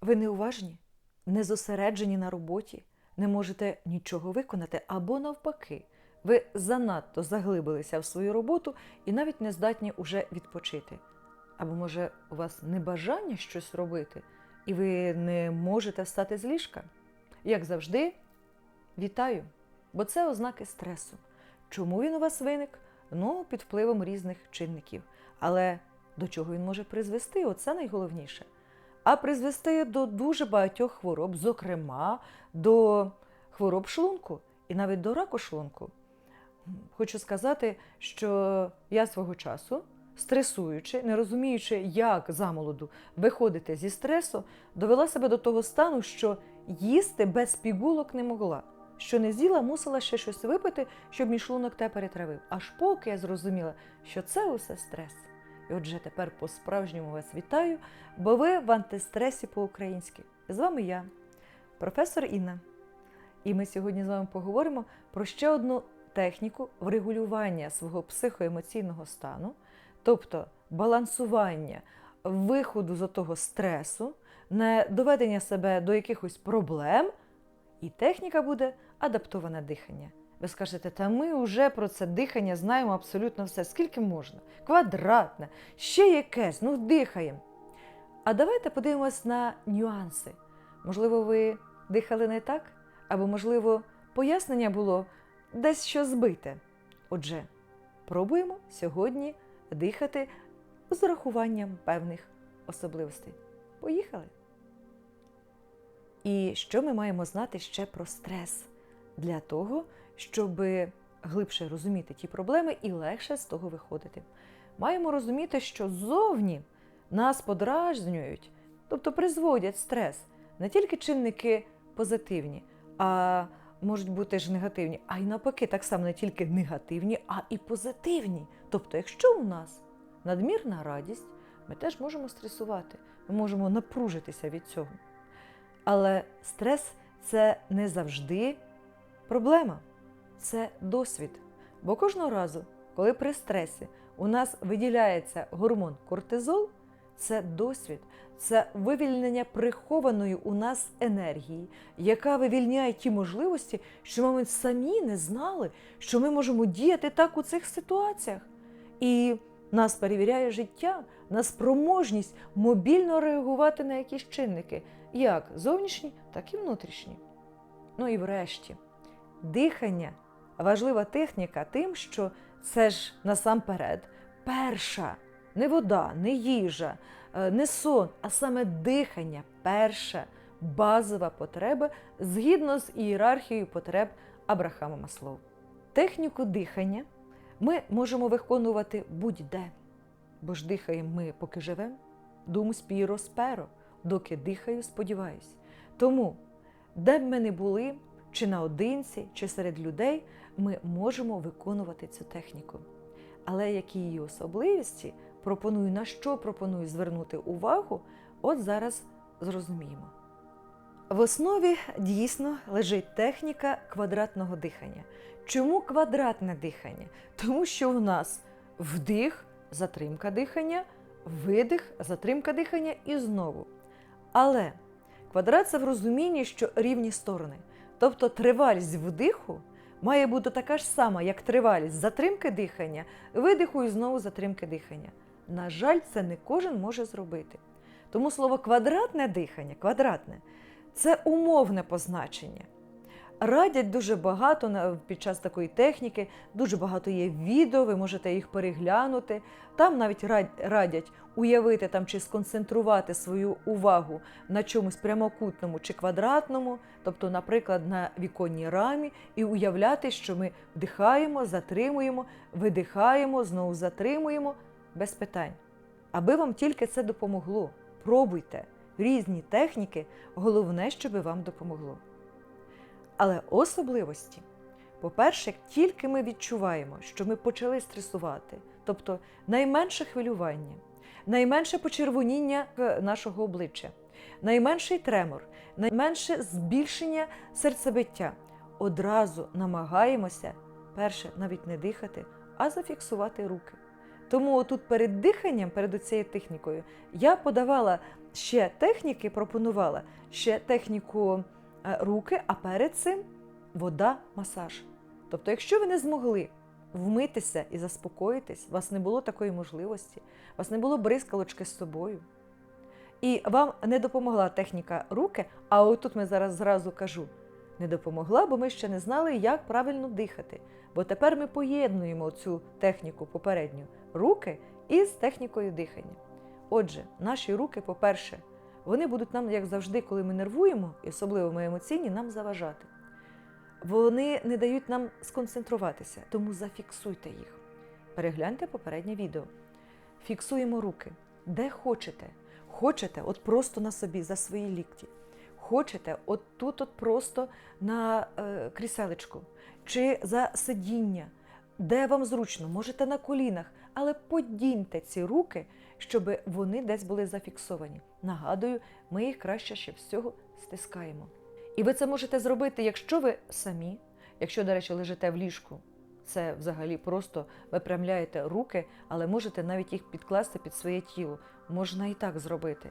Ви неуважні, не зосереджені на роботі, не можете нічого виконати або навпаки. Ви занадто заглибилися в свою роботу і навіть не здатні уже відпочити. Або, може, у вас небажання щось робити, і ви не можете встати з ліжка? Як завжди, вітаю, бо це ознаки стресу. Чому він у вас виник? Ну, під впливом різних чинників. Але до чого він може призвести? Оце найголовніше. А призвести до дуже багатьох хвороб, зокрема до хвороб шлунку і навіть до раку шлунку. Хочу сказати, що я свого часу, стресуючи, не розуміючи, як замолоду виходити зі стресу, довела себе до того стану, що їсти без пігулок не могла. Що не з'їла, мусила ще щось випити, щоб мій шлунок те перетравив. Аж поки я зрозуміла, що це усе стрес. І отже, тепер по-справжньому вас вітаю, бо ви в антистресі по-українськи. З вами я, професор Інна. І ми сьогодні з вами поговоримо про ще одну техніку врегулювання свого психоемоційного стану, тобто балансування виходу з того стресу, не доведення себе до якихось проблем. І техніка буде адаптоване дихання. Ви скажете, та ми вже про це дихання знаємо абсолютно все. Скільки можна? Квадратне, ще якесь, ну дихаємо. А давайте подивимось на нюанси. Можливо, ви дихали не так, або, можливо, пояснення було десь що збите. Отже, пробуємо сьогодні дихати з урахуванням певних особливостей. Поїхали! І що ми маємо знати ще про стрес для того, щоб глибше розуміти ті проблеми і легше з того виходити. Маємо розуміти, що ззовні нас подражнюють, тобто призводять стрес не тільки чинники позитивні, а можуть бути ж негативні, а й навпаки, так само не тільки негативні, а і позитивні. Тобто, якщо у нас надмірна радість, ми теж можемо стресувати, ми можемо напружитися від цього. Але стрес це не завжди проблема, це досвід. Бо кожного разу, коли при стресі у нас виділяється гормон кортизол, це досвід, це вивільнення прихованої у нас енергії, яка вивільняє ті можливості, що ми самі не знали, що ми можемо діяти так у цих ситуаціях. І нас перевіряє життя на спроможність мобільно реагувати на якісь чинники, як зовнішні, так і внутрішні. Ну і врешті, дихання важлива техніка тим, що це ж насамперед перша не вода, не їжа, е, не сон, а саме дихання перша базова потреба згідно з ієрархією потреб Абрахама Маслоу. Техніку дихання ми можемо виконувати будь-де, бо ж дихаємо ми, поки живемо, дум спіро сперо, доки дихаю, сподіваюсь. Тому, де б ми не були, чи наодинці, чи серед людей, ми можемо виконувати цю техніку. Але які її особливості пропоную, на що пропоную звернути увагу, от зараз зрозуміємо. В основі дійсно лежить техніка квадратного дихання. Чому квадратне дихання? Тому що у нас вдих, затримка дихання, видих, затримка дихання і знову. Але квадрат це в розумінні, що рівні сторони. Тобто тривалість вдиху має бути така ж сама, як тривалість затримки дихання, видиху і знову затримки дихання. На жаль, це не кожен може зробити. Тому слово квадратне дихання, квадратне це умовне позначення. Радять дуже багато під час такої техніки, дуже багато є відео, ви можете їх переглянути. Там навіть рад- радять уявити там чи сконцентрувати свою увагу на чомусь прямокутному чи квадратному, тобто, наприклад, на віконній рамі, і уявляти, що ми вдихаємо, затримуємо, видихаємо, знову затримуємо без питань. Аби вам тільки це допомогло, пробуйте різні техніки, головне, щоб вам допомогло. Але особливості, по-перше, тільки ми відчуваємо, що ми почали стресувати, тобто найменше хвилювання, найменше почервоніння нашого обличчя, найменший тремор, найменше збільшення серцебиття, одразу намагаємося перше навіть не дихати, а зафіксувати руки. Тому тут перед диханням, перед цією технікою, я подавала ще техніки пропонувала, ще техніку руки, а перед цим вода, масаж. Тобто, якщо ви не змогли вмитися і заспокоїтись, у вас не було такої можливості, у вас не було бризкалочки з собою. І вам не допомогла техніка руки, а отут ми зараз зразу кажу, не допомогла, бо ми ще не знали, як правильно дихати. Бо тепер ми поєднуємо цю техніку попередню руки із технікою дихання. Отже, наші руки, по-перше, вони будуть нам, як завжди, коли ми нервуємо, і особливо ми емоційні, нам заважати. Вони не дають нам сконцентруватися, тому зафіксуйте їх. Перегляньте попереднє відео. Фіксуємо руки, де хочете. Хочете, от просто на собі, за свої лікті. Хочете, от тут, от просто на е, кріселечку, чи за сидіння, де вам зручно, можете на колінах, але подіньте ці руки, щоб вони десь були зафіксовані. Нагадую, ми їх краще ще всього стискаємо. І ви це можете зробити, якщо ви самі, якщо, до речі, лежите в ліжку. Це взагалі просто випрямляєте руки, але можете навіть їх підкласти під своє тіло. Можна і так зробити.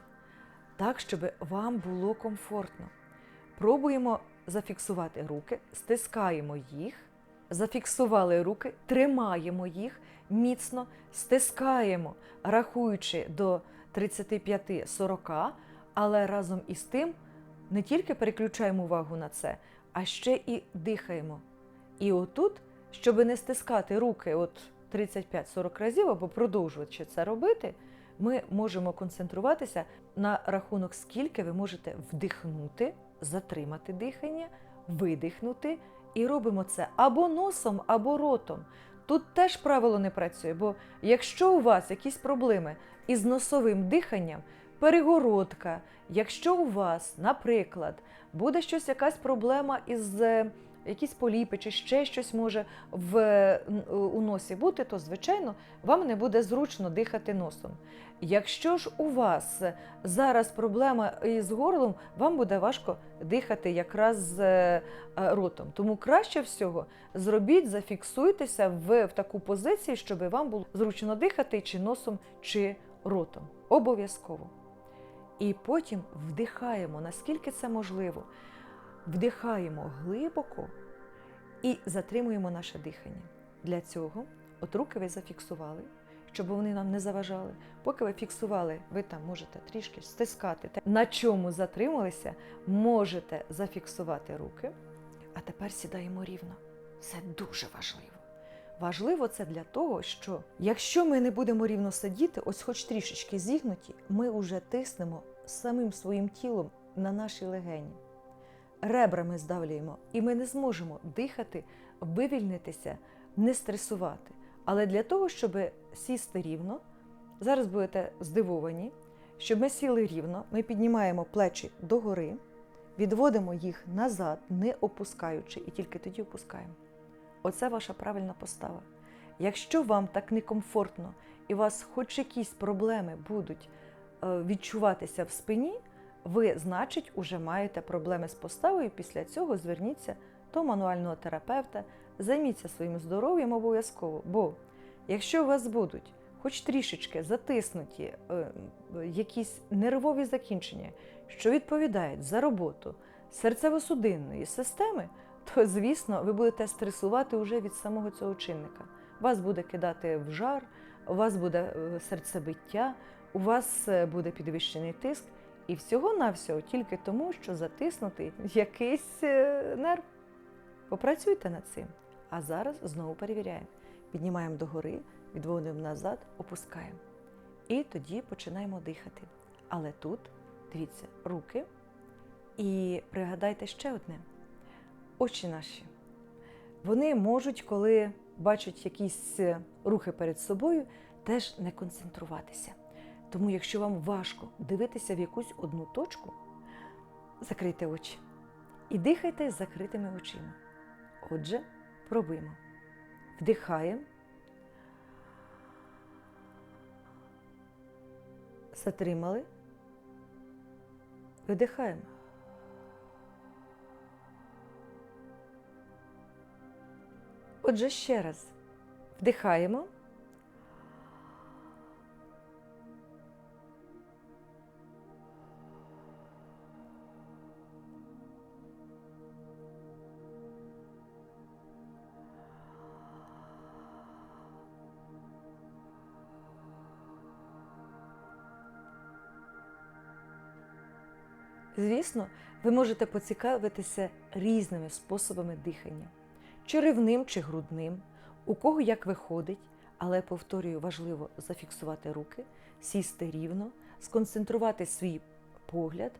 Так, щоб вам було комфортно. Пробуємо зафіксувати руки, стискаємо їх, зафіксували руки, тримаємо їх міцно, стискаємо, рахуючи до 35-40, але разом із тим не тільки переключаємо увагу на це, а ще і дихаємо. І отут, щоб не стискати руки от 35-40 разів або продовжувати це робити, ми можемо концентруватися на рахунок, скільки ви можете вдихнути, затримати дихання, видихнути. І робимо це або носом, або ротом. Тут теж правило не працює, бо якщо у вас якісь проблеми із носовим диханням, перегородка, якщо у вас, наприклад, буде щось, якась проблема із е, якісь поліпи чи ще щось може в, у носі бути, то звичайно вам не буде зручно дихати носом. Якщо ж у вас зараз проблема із горлом, вам буде важко дихати якраз з е, ротом. Тому краще всього зробіть, зафіксуйтеся в, в таку позицію, щоб вам було зручно дихати чи носом, чи ротом. Обов'язково. І потім вдихаємо, наскільки це можливо. Вдихаємо глибоко і затримуємо наше дихання. Для цього от руки ви зафіксували, щоб вони нам не заважали. Поки ви фіксували, ви там можете трішки стискати. На чому затрималися, можете зафіксувати руки. А тепер сідаємо рівно. Це дуже важливо. Важливо це для того, що якщо ми не будемо рівно сидіти, ось хоч трішечки зігнуті, ми вже тиснемо самим своїм тілом на наші легені. Ребрами здавлюємо, і ми не зможемо дихати, вивільнитися, не стресувати. Але для того, щоб сісти рівно, зараз будете здивовані, щоб ми сіли рівно, ми піднімаємо плечі догори, відводимо їх назад, не опускаючи, і тільки тоді опускаємо. Оце ваша правильна постава. Якщо вам так некомфортно і у вас хоч якісь проблеми будуть е, відчуватися в спині, ви, значить, уже маєте проблеми з поставою. Після цього зверніться до мануального терапевта, займіться своїм здоров'ям обов'язково. Бо якщо у вас будуть хоч трішечки затиснуті е, якісь нервові закінчення, що відповідають за роботу серцево-судинної системи, то, звісно, ви будете стресувати вже від самого цього чинника. Вас буде кидати в жар, у вас буде е, серцебиття, у вас е, буде підвищений тиск. І всього-навсього тільки тому, що затиснутий якийсь нерв. Попрацюйте над цим. А зараз знову перевіряємо. Піднімаємо догори, відводимо назад, опускаємо. І тоді починаємо дихати. Але тут, дивіться, руки. І пригадайте ще одне: очі наші. Вони можуть, коли бачать якісь е, рухи перед собою, теж не концентруватися. Тому, якщо вам важко дивитися в якусь одну точку, закрийте очі і дихайте з закритими очима. Отже, пробуємо. Вдихаємо. Затримали. Видихаємо. Отже, ще раз вдихаємо. Звісно, ви можете поцікавитися різними способами дихання: черевним чи грудним, у кого як виходить, але повторюю, важливо зафіксувати руки, сісти рівно, сконцентрувати свій погляд,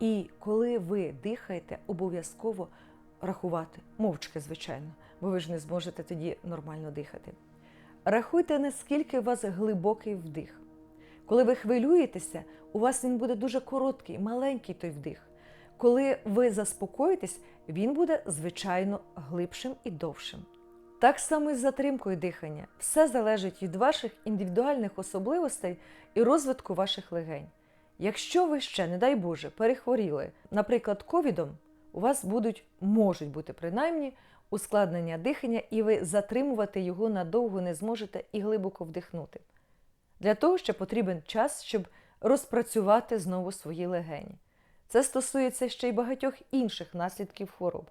і коли ви дихаєте, обов'язково рахувати, мовчки, звичайно, бо ви ж не зможете тоді нормально дихати. Рахуйте, наскільки у вас глибокий вдих. Коли ви хвилюєтеся, у вас він буде дуже короткий, маленький той вдих. Коли ви заспокоїтесь, він буде, звичайно, глибшим і довшим. Так само і з затримкою дихання. Все залежить від ваших індивідуальних особливостей і розвитку ваших легень. Якщо ви ще, не дай Боже, перехворіли, наприклад, ковідом, у вас будуть, можуть бути принаймні ускладнення дихання, і ви затримувати його надовго не зможете і глибоко вдихнути. Для того ще потрібен час, щоб розпрацювати знову свої легені. Це стосується ще й багатьох інших наслідків хвороб.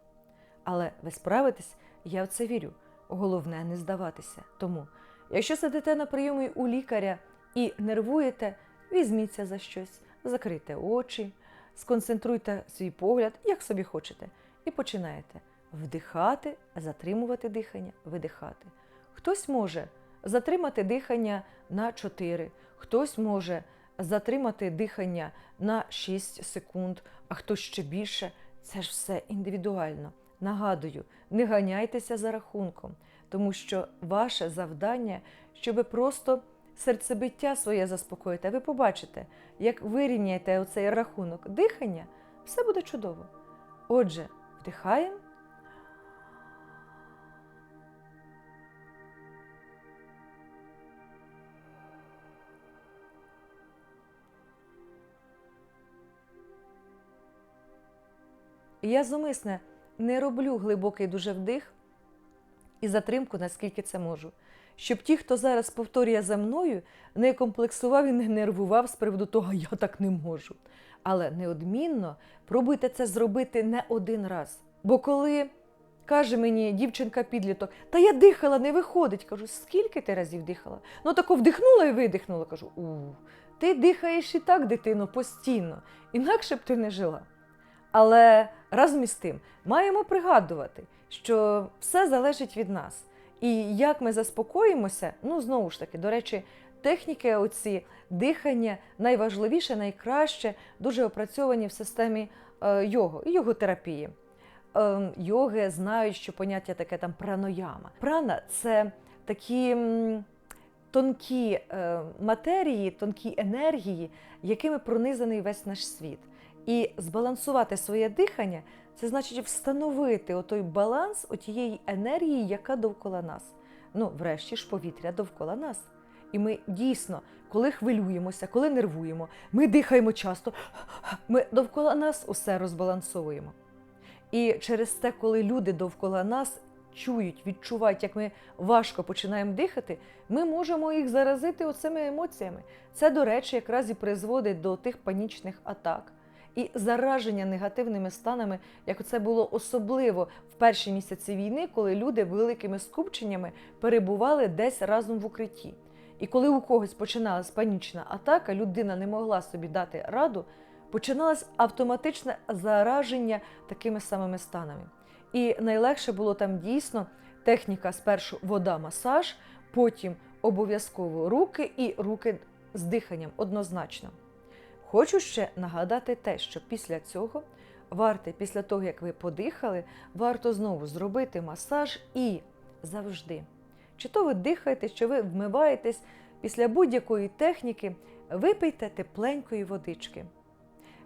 Але ви справитесь, я в це вірю. Головне не здаватися. Тому, якщо сидите на прийомі у лікаря і нервуєте, візьміться за щось, закрийте очі, сконцентруйте свій погляд, як собі хочете, і починаєте вдихати, затримувати дихання, видихати. Хтось може затримати дихання на 4, хтось може затримати дихання на 6 секунд, а хтось ще більше. Це ж все індивідуально. Нагадую, не ганяйтеся за рахунком, тому що ваше завдання, щоб просто серцебиття своє заспокоїти, ви побачите, як вирівняєте оцей рахунок дихання, все буде чудово. Отже, вдихаємо. Я зумисне не роблю глибокий дуже вдих і затримку, наскільки це можу. Щоб ті, хто зараз повторює за мною, не комплексував і не нервував з приводу того, я так не можу. Але неодмінно пробуйте це зробити не один раз. Бо коли каже мені дівчинка-підліток, та я дихала, не виходить, кажу, скільки ти разів дихала? Ну тако вдихнула і видихнула. Кажу, у, ти дихаєш і так, дитино, постійно, інакше б ти не жила. Але разом із тим маємо пригадувати, що все залежить від нас. І як ми заспокоїмося, ну знову ж таки, до речі, техніки, оці дихання найважливіше, найкраще, дуже опрацьовані в системі е, його і йоготерапії. Е, йоги знають, що поняття таке там пранояма. Прана це такі тонкі е, матерії, тонкі енергії, якими пронизаний весь наш світ. І збалансувати своє дихання це значить встановити отой баланс отієї енергії, яка довкола нас. Ну, врешті ж, повітря довкола нас. І ми дійсно, коли хвилюємося, коли нервуємо, ми дихаємо часто, ми довкола нас усе розбалансовуємо. І через те, коли люди довкола нас чують, відчувають, як ми важко починаємо дихати, ми можемо їх заразити оцими емоціями. Це, до речі, якраз і призводить до тих панічних атак і зараження негативними станами, як це було особливо в перші місяці війни, коли люди великими скупченнями перебували десь разом в укритті. І коли у когось починалась панічна атака, людина не могла собі дати раду, починалось автоматичне зараження такими самими станами. І найлегше було там дійсно техніка спершу вода-масаж, потім обов'язково руки і руки з диханням однозначно. Хочу ще нагадати те, що після цього варто, після того, як ви подихали, варто знову зробити масаж і завжди. Чи то ви дихаєте, чи ви вмиваєтесь після будь-якої техніки, випийте тепленької водички.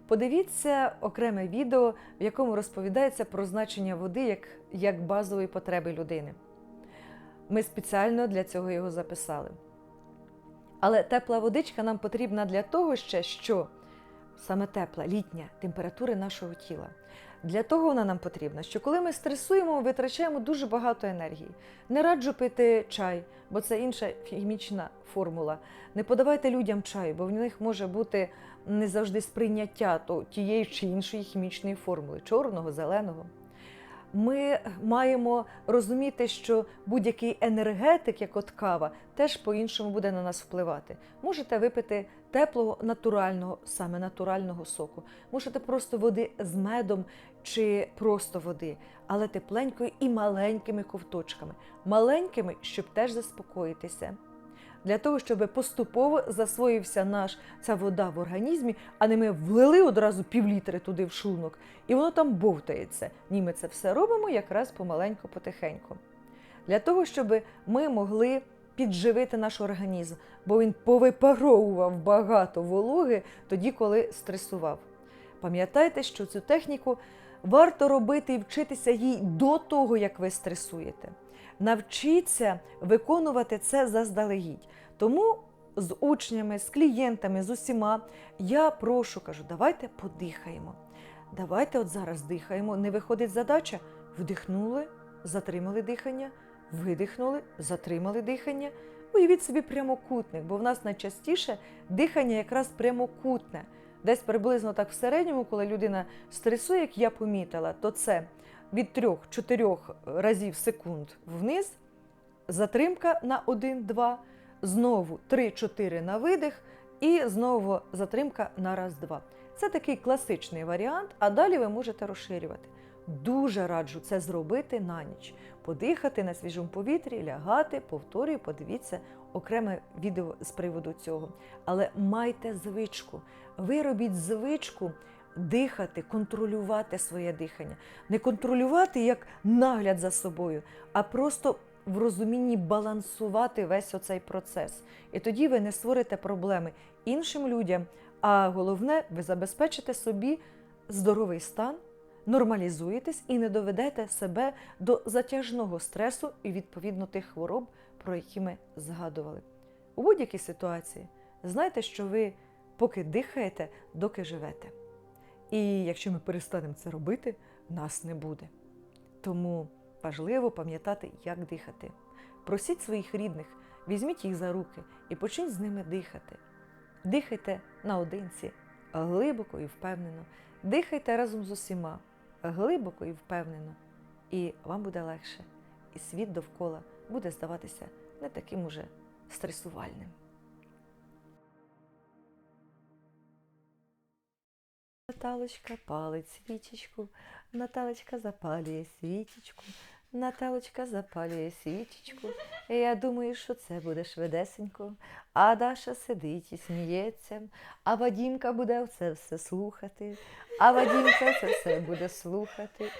Подивіться окреме відео, в якому розповідається про значення води як, як базової потреби людини. Ми спеціально для цього його записали. Але тепла водичка нам потрібна для того ще, що саме тепла, літня температури нашого тіла. Для того вона нам потрібна, що коли ми стресуємо, ми витрачаємо дуже багато енергії. Не раджу пити чай, бо це інша хімічна формула. Не подавайте людям чай, бо в них може бути не завжди сприйняття то тієї чи іншої хімічної формули чорного, зеленого. Ми маємо розуміти, що будь-який енергетик, як от кава, теж по-іншому буде на нас впливати. Можете випити теплого, натурального, саме натурального соку. Можете просто води з медом чи просто води, але тепленькою і маленькими ковточками. Маленькими, щоб теж заспокоїтися. Для того, щоб поступово засвоївся наш ця вода в організмі, а не ми влили одразу півлітри туди в шлунок, і воно там бовтається. Ні, ми це все робимо якраз помаленьку, потихеньку. Для того, щоб ми могли підживити наш організм, бо він повипаровував багато вологи тоді, коли стресував. Пам'ятайте, що цю техніку варто робити і вчитися їй до того, як ви стресуєте. Навчіться виконувати це заздалегідь. Тому з учнями, з клієнтами, з усіма я прошу, кажу, давайте подихаємо. Давайте от зараз дихаємо. Не виходить задача. Вдихнули, затримали дихання, видихнули, затримали дихання. Уявіть собі прямокутник, бо в нас найчастіше дихання якраз прямокутне. Десь приблизно так в середньому, коли людина стресує, як я помітила, то це від 3-4 разів секунд вниз, затримка на 1-2, знову 3-4 на видих і знову затримка на раз-два. Це такий класичний варіант, а далі ви можете розширювати. Дуже раджу це зробити на ніч. Подихати на свіжому повітрі, лягати, повторюю, подивіться окреме відео з приводу цього. Але майте звичку. Ви робіть звичку дихати, контролювати своє дихання. Не контролювати як нагляд за собою, а просто в розумінні балансувати весь оцей процес. І тоді ви не створите проблеми іншим людям, а головне, ви забезпечите собі здоровий стан, нормалізуєтесь і не доведете себе до затяжного стресу і відповідно тих хвороб, про які ми згадували. У будь-якій ситуації знайте, що ви поки дихаєте, доки живете. І якщо ми перестанемо це робити, нас не буде. Тому важливо пам'ятати, як дихати. Просіть своїх рідних, візьміть їх за руки і почніть з ними дихати. Дихайте наодинці, глибоко і впевнено. Дихайте разом з усіма, глибоко і впевнено. І вам буде легше, і світ довкола буде здаватися не таким уже стресувальним. Наталочка палить свічечку, Наталочка запалює свічечку, Наталочка запалює свічечку. І я думаю, що це буде швидесенько. А Даша сидить і сміється, а Вадімка буде це все слухати, а Вадімка це все буде слухати.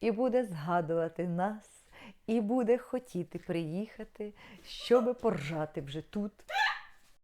І буде згадувати нас, і буде хотіти приїхати, щоби поржати вже тут